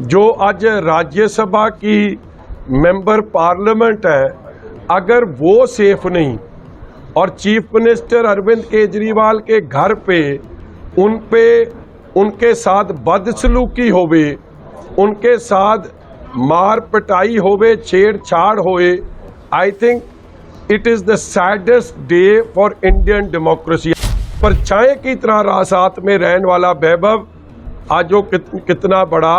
جو آج راجیہ سبھا کی ممبر پارلیمنٹ ہے، اگر وہ سیف نہیں اور چیف منسٹر اروند کیجریوال کے گھر پہ ان پہ ان کے ساتھ بدسلوکی ہوئے ان کے ساتھ مار پٹائی ہوئے چھیڑ چھاڑ ہوئے، I think it is the saddest day for Indian democracy. پرچھائیں کی طرح راسات میں رہن والا بیبب آج جو کتنا بڑا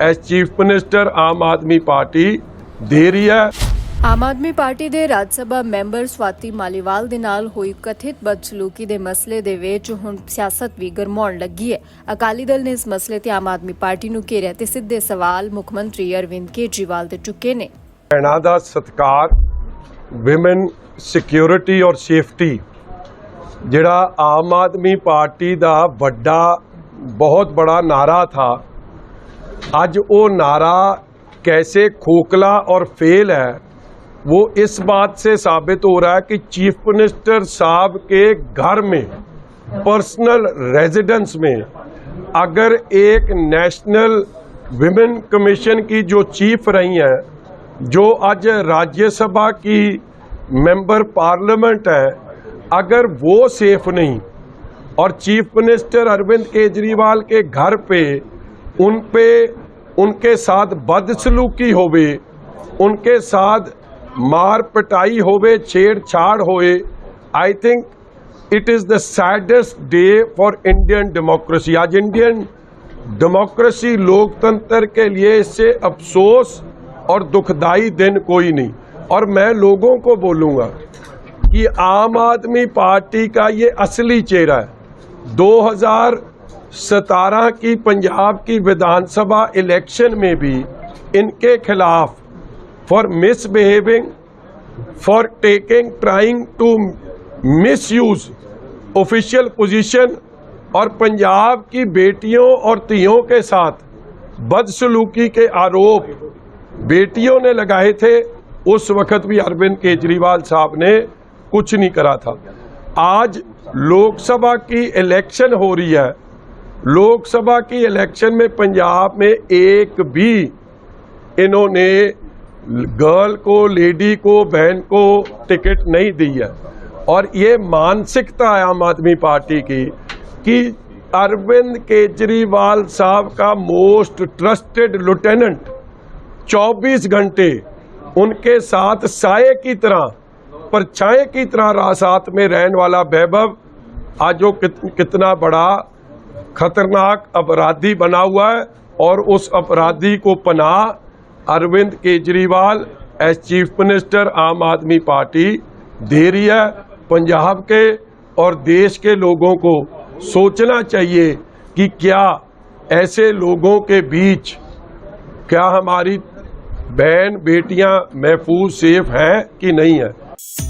as chief minister Aam Aadmi party ਦੇ ਰਹੀ ਹੈ ਆਮ ਆਦਮੀ ਪਾਰਟੀ ਦੇ ਰਾਜ ਸਭਾ ਮੈਂਬਰ ਸਵਾਤੀ ਮਾਲੀਵਾਲ ਦੇ ਨਾਲ ਹੋਈ ਕਥਿਤ ਬਦਸਲੂਕੀ ਦੇ ਮਸਲੇ ਦੇ ਵਿੱਚ ਹੁਣ ਸਿਆਸਤ ਵੀ ਗਰਮਾਉਣ ਲੱਗੀ ਹੈ ਅਕਾਲੀ ਦਲ ਨੇ ਇਸ ਮਸਲੇ ਤੇ ਆਮ ਆਦਮੀ ਪਾਰਟੀ ਨੂੰ ਘੇਰਿਆ ਤੇ ਸਿੱਧੇ ਸਵਾਲ ਮੁੱਖ ਮੰਤਰੀ ਅਰਵਿੰਦ ਕੇਜਰੀਵਾਲ ਦੇ ਚੁੱਕੇ ਨੇ ਭੈਣਾਂ ਦਾ ਸਤਕਾਰ ਔਰ ਸੇਫਟੀ جڑا عام آدمی پارٹی دا بڑا بہت بڑا نعرہ تھا۔ آج وہ نعرہ کیسے کھوکھلا اور فیل ہے، وہ اس بات سے ثابت ہو رہا ہے کہ چیف منسٹر صاحب کے گھر میں، پرسنل ریزیڈنس میں، اگر ایک نیشنل ویمن کمیشن کی جو چیف رہی ہیں، جو آج راجیہ سبھا کی ممبر پارلیمنٹ ہے اگر وہ سیف نہیں اور چیف منسٹر اروند کیجریوال کے گھر پہ ان پہ ان کے ساتھ بدسلوکی ہوئے، ان کے ساتھ مار پٹائی ہوئے، چھیڑ چھاڑ ہوئے I think it is the saddest day for Indian democracy آج انڈین ڈیموکریسی لوگ تنتر کے لیے اس سے افسوس اور دکھدائی دن کوئی نہیں۔ اور میں لوگوں کو بولوں گا کہ عام آدمی پارٹی کا یہ اصلی چہرہ ہے۔ دو ہزار ستارہ کی پنجاب کی ودھان سبھا الیکشن میں بھی ان کے خلاف for misbehaving for taking trying to misuse official position اور پنجاب کی بیٹیوں اور تیوں کے ساتھ بدسلوکی کے آروپ بیٹیوں نے لگائے تھے۔ اس وقت بھی اربند کیجریوال صاحب نے کچھ نہیں کرا تھا۔ آج لوک سبھا کی الیکشن ہو رہی ہے۔ لوک سبھا کی الیکشن میں پنجاب میں ایک بھی انہوں نے گرل کو، لیڈی کو، بہن کو ٹکٹ نہیں دی ہے۔ اور یہ مانسکتا ہے عام آدمی پارٹی کی کہ اروند کیجریوال صاحب کا موسٹ ٹرسٹڈ لٹیننٹ چوبیس گھنٹے ان کے ساتھ سائے کی طرح پرچھائے کی طرح راسات میں رہن والا بیبب آج جو کتنا بڑا خطرناک اپرادھی بنا ہوا ہے اور اس اپرادھی کو پناہ Arvind Kejriwal as chief minister Aam Aadmi party دے رہی ہے۔ پنجاب کے اور دیش کے لوگوں کو سوچنا چاہیے کہ کیا ایسے لوگوں کے بیچ کیا ہماری بہن بیٹیاں محفوظ سیف ہیں کہ نہیں ہیں۔ Yeah.